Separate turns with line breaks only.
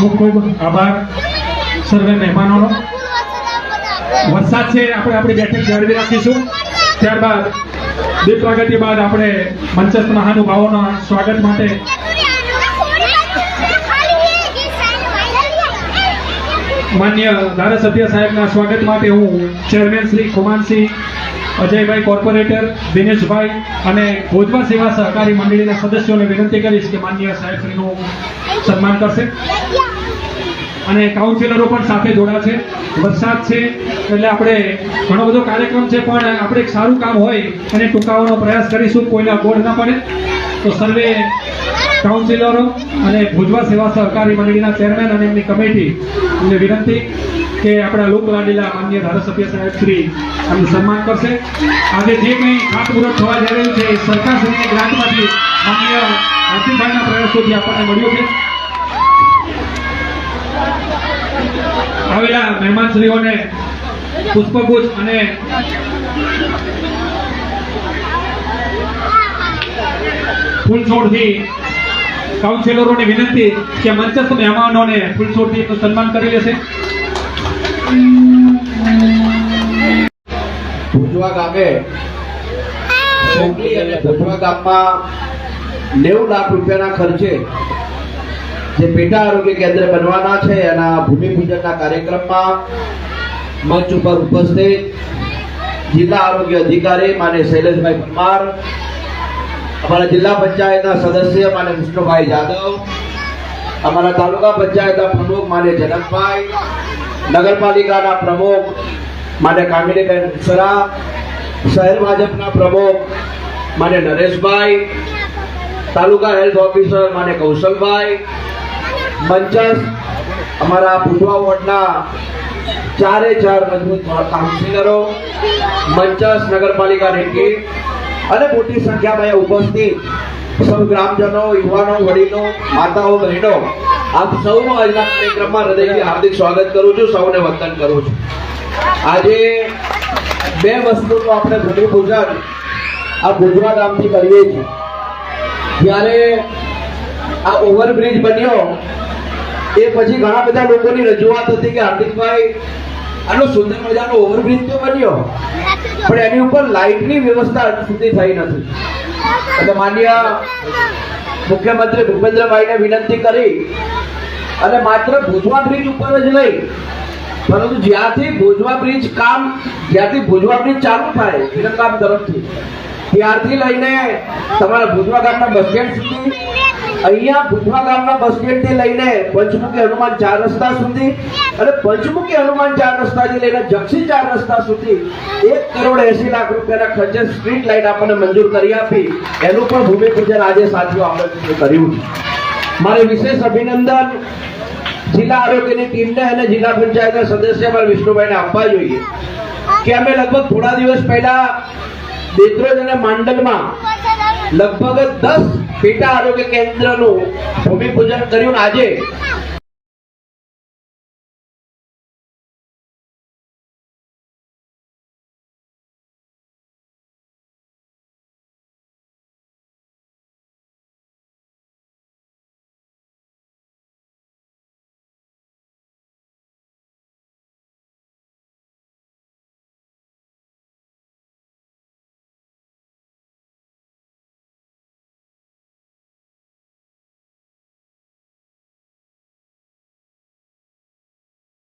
ખૂબ ખૂબ આભાર, સર્વે મહેમાનોનો. વરસાદ છે, આપણે આપણી બેઠક જાળવી રાખીશું. ત્યારબાદ, દીપ પ્રગતિ બાદ આપણે મંચસ્થ મહાનુભાવોના સ્વાગત માટે માન્ય ધારાસભ્ય સાહેબના સ્વાગત માટે હું ચેરમેન શ્રી ખુમાનસિંહ, અજયભાઈ કોર્પોરેટર, દિનેશભાઈ અને ગોધવા સેવા સહકારી મંડળીના સદસ્યોને વિનંતી કરીશ કે માન્ય સાહેબશ્રીનું સન્માન કરશે. અને કાઉન્સિલરો પણ સાથે જોડા છે. વરસાદ છે, એટલે આપણે ઘણો બધો કાર્યક્રમ છે, પણ આપણે એક સારું કામ હોય એને ટૂંકાવવાનો પ્રયાસ કરીશું, કોઈને અગવડ ના પડે. તો સર્વે કાઉન્સિલરો અને ભુજવા સેવા સહકારી મંડળીના ચેરમેન અને એમની કમિટી એમને વિનંતી કે આપણા લોકલાડીલા માન્ય ધારાસભ્ય સાહેબ શ્રી આનું સન્માન કરશે. આજે જે કંઈ ખાતમુહૂર્ત થવા જઈ રહ્યું છે સરકારશ્રીની ગ્રાન્ટમાંથી માન્ય આસિફભાઈના પ્રયાસોથી આપણને મળ્યું છે. આવેલા મહેમાનશ્રીઓને પુષ્પગુચ્છ અને ફૂલછોડથી કાઉન્સેલરોને વિનંતી કે મંચસ્થ મહેમાનોને ફૂલછોડથી એમનું સન્માન કરી લેશે.
ભુજવા ગામે અને ભુજવા ગામમાં નેવું લાખ રૂપિયાના ખર્ચે જે પેટા આરોગ્ય કેન્દ્ર બનવાના છે એના ભૂમિપૂજનના કાર્યક્રમમાં મંચ ઉપર ઉપસ્થિત જિલ્લા આરોગ્ય અધિકારી માને શૈલેષભાઈ પરમાર, અમારા જિલ્લા પંચાયતના સદસ્ય માને વિષ્ણુભાઈ જાદવ, અમારા તાલુકા પંચાયતના પ્રમુખ માને જનકભાઈ, નગરપાલિકાના પ્રમુખ માને કામિનીબેન સરા શહેર ભાજપના પ્રમુખ માને નરેશભાઈ, તાલુકા હેલ્થ ઓફિસર માને કૌશલભાઈ મંચસ, અમારા પૂર્વા વોર્ડના ચારે ચાર મજબૂત કાઉન્સિલરો મંચસ નગરપાલિકા રેકી અને મોટી સંખ્યામાં ઉપસ્થિત સૌ ગ્રામજનો, યુવાનો, વડીલો, માતાઓ, બહેનો, આપ સૌનું આજના કાર્યક્રમમાં હૃદયથી હાર્દિક સ્વાગત કરું છું, સૌને વંદન કરું છું. આજે બે વસ્તુનું આપણે ભૂમિપૂજન આ ભુજવા ગામથી કરીએ છીએ. જ્યારે આ ઓવરબ્રિજ બન્યો એ પછી ઘણા બધા લોકોની રજૂઆત હતી કે હાર્દિકભાઈ, આનો સુંદર મજાનો ઓવરબ્રિજ તો બન્યો, પણ એની ઉપર લાઇટની વ્યવસ્થા સુધી થઈ નથી. એટલે માન્ય મુખ્યમંત્રી ભૂપેન્દ્રભાઈને વિનંતી કરી, અને માત્ર ભુજવા બ્રિજ ઉપર જ નહીં, પરંતુ જ્યાંથી ભુજવા બ્રિજ કામ, જ્યાંથી ભુજવા બ્રિજ ચાલુ થાય વિરમગામ તરફથી, ત્યારથી લઈને તમારા ભુજવા ગામના બસ સ્ટેન્ડ સુધી અહીંયા ભુજવા ગામના બસ સ્ટેન્ડથી લઈને પંચમુખી હનુમાન ચાર રસ્તા સુધી અને પંચમુખી હનુમાન ચાર રસ્તાથી લઈને જક્ષી ચાર રસ્તા સુધી એક કરોડ એસી લાખ રૂપિયાના ખર્ચે સ્ટ્રીટ લાઇટ આપણને મંજૂર કરી આપી. એનું પણ ભૂમિપૂજન આજે સાથીઓ આપણે કર્યું મારે વિશેષ અભિનંદન જિલ્લા આરોગ્યની ટીમને અને જિલ્લા પંચાયતના સદસ્ય મારે વિષ્ણુભાઈને આપવા જોઈએ. કે અમે લગભગ થોડા દિવસ પહેલા દેત્રોજ અને માંડલમાં લગભગ દસ પેટા આરોગ્ય કેન્દ્રનું ભૂમિપૂજન કર્યું આજે.